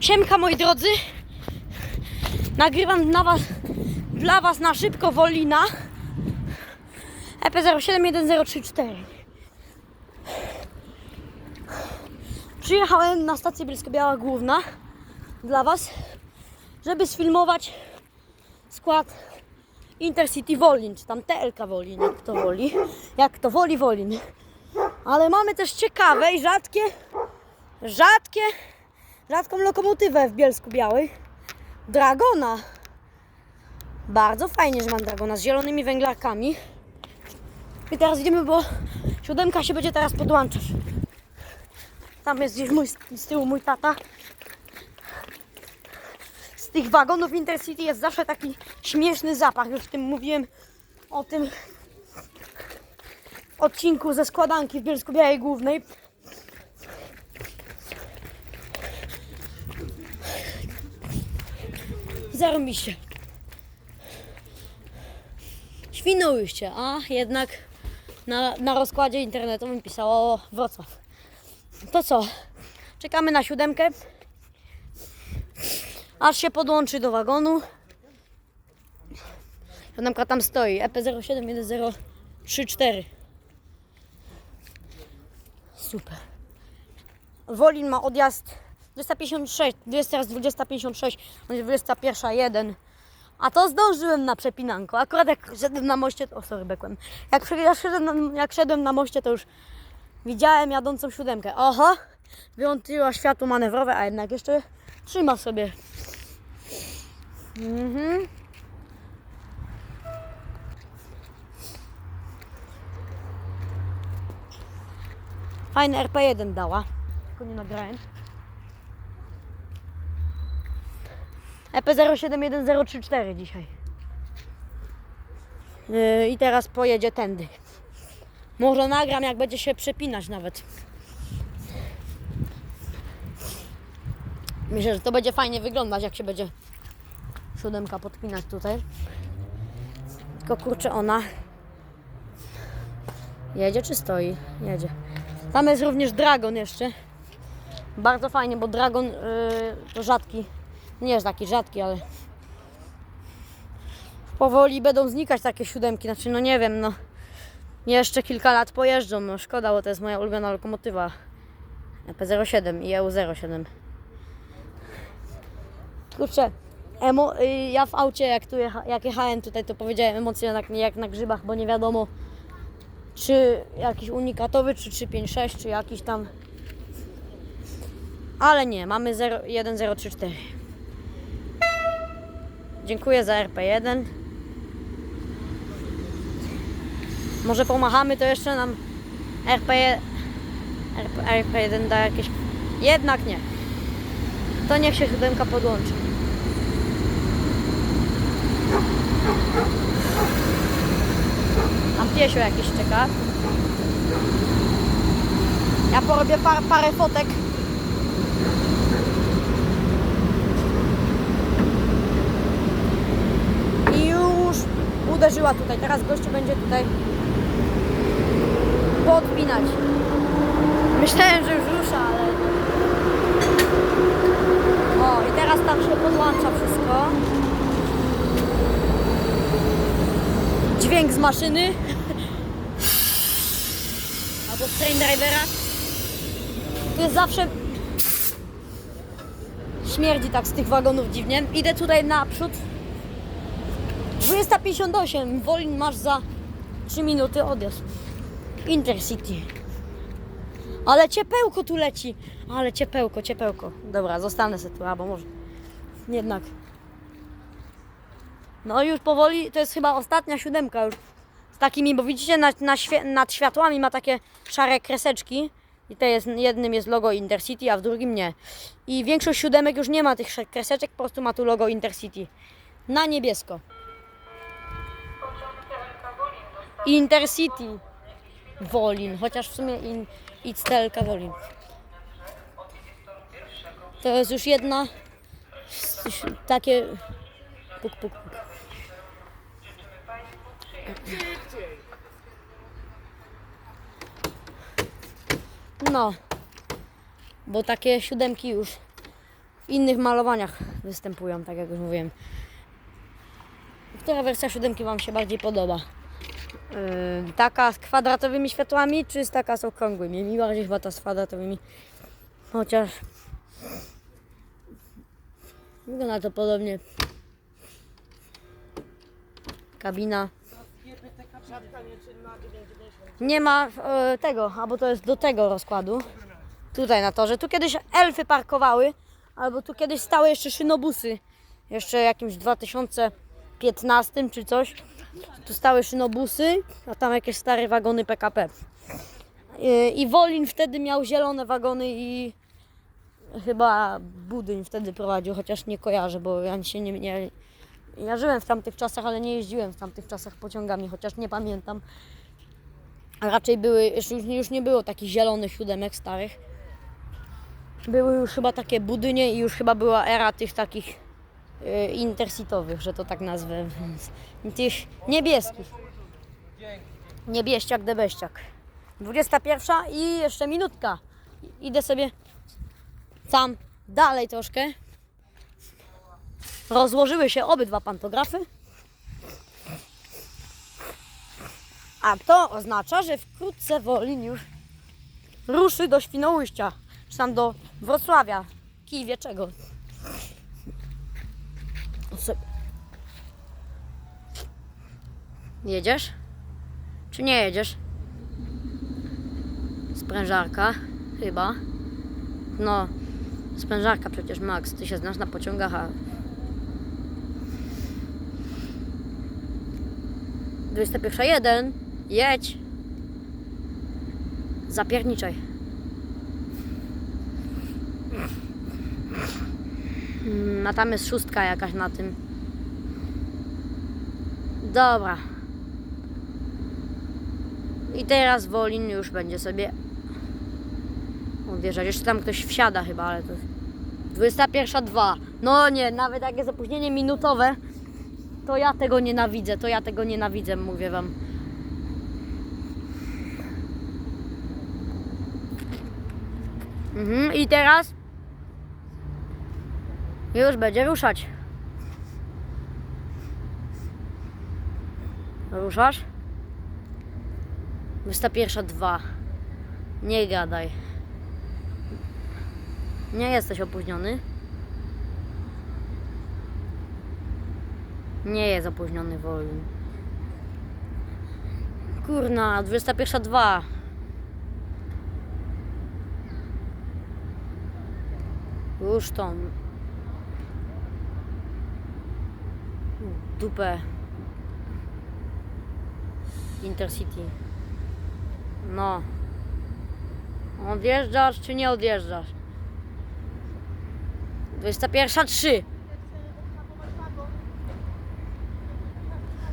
Siemka moi drodzy. Nagrywam na was, dla was na szybko Wolina. E EP071034. Przyjechałem na stację Bielsko-Biała Główna dla was, żeby sfilmować skład Intercity Wolin, czy tam TLK Wolin, jak to woli. Jak to woli Wolin. Ale mamy też ciekawe i rzadkie, rzadkie, rzadką lokomotywę w Bielsku Białej. Dragona. Bardzo fajnie, że mam Dragona z zielonymi węglarkami. I teraz idziemy, bo siódemka się będzie teraz podłączać. Tam jest gdzieś mój, z tyłu mój tata. Z tych wagonów Intercity jest zawsze taki śmieszny zapach. Już w tym mówiłem o tym odcinku ze składanki w Bielsku Białej Głównej. Zarobiście. Świnoujście, a jednak na, na rozkładzie internetowym pisało Wrocław. To co? Czekamy na siódemkę. Aż się podłączy do wagonu. Siódemka tam stoi. E EP071034. Super. Wolin ma odjazd 256, jest teraz 2056, będzie 21.1. A to zdążyłem na przepinanko. Akurat jak szedłem na moście, to o, sorry, bekłem. Jak, jak, szedłem na, jak szedłem na moście, to już widziałem jadącą siódemkę. Oho, wyłączyła światło manewrowe, a jednak jeszcze trzyma sobie. Mhm. Fajny RP1 dała. Tylko nie nagrałem. EP071034 dzisiaj. Yy, I teraz pojedzie tędy. Może nagram, jak będzie się przepinać nawet. Myślę, że to będzie fajnie wyglądać, jak się będzie siódemka podpinać tutaj. Tylko kurczę, ona jedzie czy stoi? Jedzie. Tam jest również Dragon jeszcze. Bardzo fajnie, bo Dragon yy, to rzadki. Nie jest taki rzadki, ale powoli będą znikać takie siódemki. Znaczy, no nie wiem, no jeszcze kilka lat pojeżdżą. No szkoda, bo to jest moja ulubiona lokomotywa. EP07 i EU07. Kurczę, emo, y, ja w aucie, jak, tu jecha, jak jechałem tutaj, to powiedziałem emocje jak, jak na grzybach, bo nie wiadomo, czy jakiś unikatowy, czy 356, czy jakiś tam. Ale nie, mamy 0, 1034. Dziękuję za RP1. Może pomachamy, to jeszcze nam RP, RP, RP1 da jakieś... Jednak nie. To niech się siódemka podłączy. Tam piesio jakiś czeka. Ja porobię par, parę fotek. I już uderzyła tutaj. Teraz gościu będzie tutaj podpinać. Myślałem, że już rusza, ale... O, i teraz tam się podłącza wszystko. Dźwięk z maszyny. Albo z train drivera. Tu jest zawsze... Śmierdzi tak z tych wagonów dziwnie. Idę tutaj naprzód. 258. Wolin masz za 3 minuty odjazd. Intercity. Ale ciepełko tu leci. Ale ciepełko, ciepełko. Dobra, zostanę sobie tu, albo może. Jednak. No już powoli, to jest chyba ostatnia siódemka już. Z takimi, bo widzicie nad, na świe, nad światłami ma takie szare kreseczki. I to jest, jednym jest logo Intercity, a w drugim nie. I większość siódemek już nie ma tych kreseczek, po prostu ma tu logo Intercity. Na niebiesko. Intercity Wolin, chociaż w sumie in, Ictelka Wolin. To jest już jedna z- takie puk, puk, puk. No, bo takie siódemki już w innych malowaniach występują, tak jak już mówiłem. Która wersja siódemki Wam się bardziej podoba? Yy, taka z kwadratowymi światłami, czy z taka z okrągłymi? Mi bardziej chyba ta z kwadratowymi. Chociaż wygląda to podobnie. Kabina. Nie ma e, tego, albo to jest do tego rozkładu. Tutaj na torze. Tu kiedyś elfy parkowały, albo tu kiedyś stały jeszcze szynobusy. Jeszcze jakimś 2015 czy coś. Tu stały szynobusy, a tam jakieś stare wagony PKP. I, Wolin wtedy miał zielone wagony i chyba Budyń wtedy prowadził, chociaż nie kojarzę, bo ja się nie, nie... Ja żyłem w tamtych czasach, ale nie jeździłem w tamtych czasach pociągami, chociaż nie pamiętam. A raczej były, już, już nie było takich zielonych siódemek starych. Były już chyba takie budynie i już chyba była era tych takich intercitowych, że to tak nazwę. Tych niebieskich. Niebieściak, debeściak. 21 i jeszcze minutka. Idę sobie tam dalej troszkę. Rozłożyły się obydwa pantografy. A to oznacza, że wkrótce Wolin już ruszy do Świnoujścia, czy tam do Wrocławia, Kijowieczego. Co- Jedziesz? Czy nie jedziesz? Sprężarka, chyba. No, sprężarka przecież, Max, ty się znasz na pociągach, a... 21.1, jedź. Zapierniczaj. A tam jest szóstka jakaś na tym. Dobra. I teraz Wolin już będzie sobie odjeżdżać. Jeszcze tam ktoś wsiada chyba, ale to... 21.2. No nie, nawet jak jest opóźnienie minutowe, to ja tego nienawidzę, to ja tego nienawidzę, mówię wam. Mhm, i teraz już będzie ruszać. Ruszasz? Wystarczy dwa. Nie gadaj. Nie jesteś opóźniony. Nie jest opóźniony wolny. Kurna, 21.2. Już tą. Dupę. Intercity. No. Odjeżdżasz czy nie odjeżdżasz? 21.3.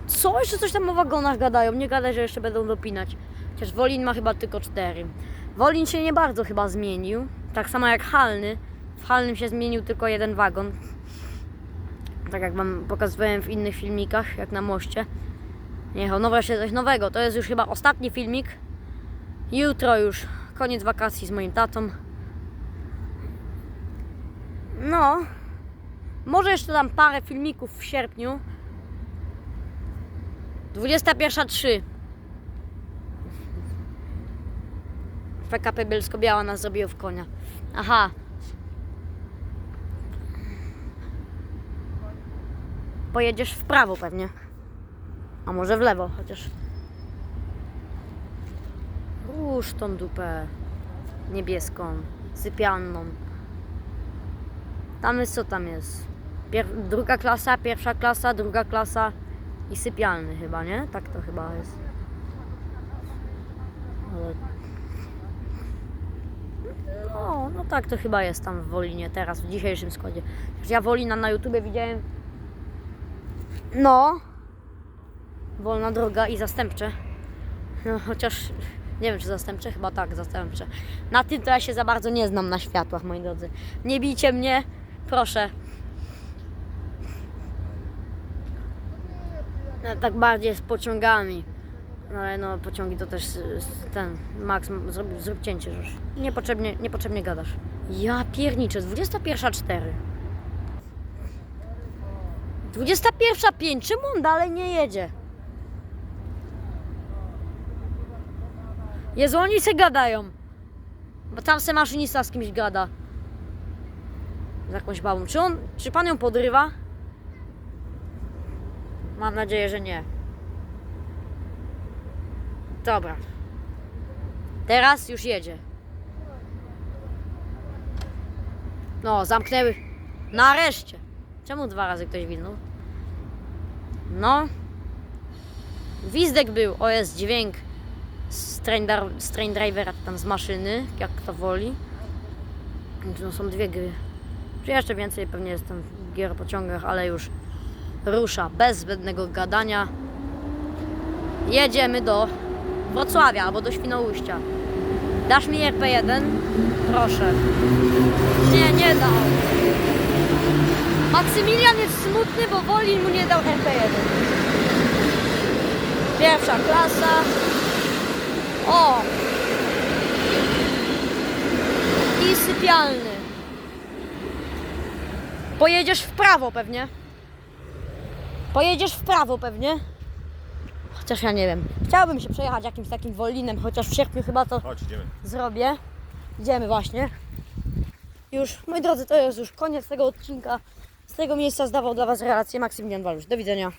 Co? Jeszcze coś tam o wagonach gadają. Nie gadaj, że jeszcze będą dopinać. Chociaż Wolin ma chyba tylko cztery. Wolin się nie bardzo chyba zmienił. Tak samo jak Halny. W Halnym się zmienił tylko jeden wagon. Tak jak wam pokazywałem w innych filmikach, jak na moście. Niech nowa się coś nowego. To jest już chyba ostatni filmik. Jutro już koniec wakacji z moim tatą. No. Może jeszcze dam parę filmików w sierpniu. 21.3 PKP Bielsko-Biała nas zrobiło w konia. Aha. Pojedziesz w prawo pewnie. A może w lewo, chociaż. Rusz tą dupę niebieską, sypialną. Tam jest co tam jest? Pier- druga klasa, pierwsza klasa, druga klasa i sypialny chyba, nie? Tak to chyba jest. Ale... No, no tak to chyba jest tam w Wolinie teraz, w dzisiejszym składzie. Ja Wolina na YouTubie widziałem. No. Wolna droga i zastępcze. No, chociaż nie wiem czy zastępcze, chyba tak, zastępcze. Na tym to ja się za bardzo nie znam na światłach, moi drodzy. Nie bijcie mnie, proszę. No, tak bardziej z pociągami. No, ale no pociągi to też ten Max zrób, zrób cięcie już. Niepotrzebnie, niepotrzebnie gadasz. Ja pierniczę, 21.04. 21.05, czemu on dalej nie jedzie? Jezu, oni se gadają. Bo tam se maszynista z kimś gada. Z jakąś babą. Czy on, czy pan ją podrywa? Mam nadzieję, że nie. Dobra. Teraz już jedzie. No, zamknęły. Nareszcie. Czemu dwa razy ktoś winął? No. Gwizdek był. O, jest dźwięk z train, drivera tam z maszyny, jak kto woli. To są dwie gry. Czy jeszcze więcej pewnie jestem w gier o pociągach, ale już rusza bez zbędnego gadania. Jedziemy do Wrocławia albo do Świnoujścia. Dasz mi RP1? Proszę. Nie, nie dał. Maksymilian jest smutny, bo woli mu nie dał RP1. Pierwsza klasa. O! I sypialny. Pojedziesz w prawo pewnie. Pojedziesz w prawo pewnie. Chociaż ja nie wiem. Chciałbym się przejechać jakimś takim wolinem, chociaż w sierpniu chyba to Chodź, idziemy. zrobię. Idziemy właśnie. Już, moi drodzy, to jest już koniec tego odcinka. Z tego miejsca zdawał dla Was relację Maksymilian Walusz. Do widzenia.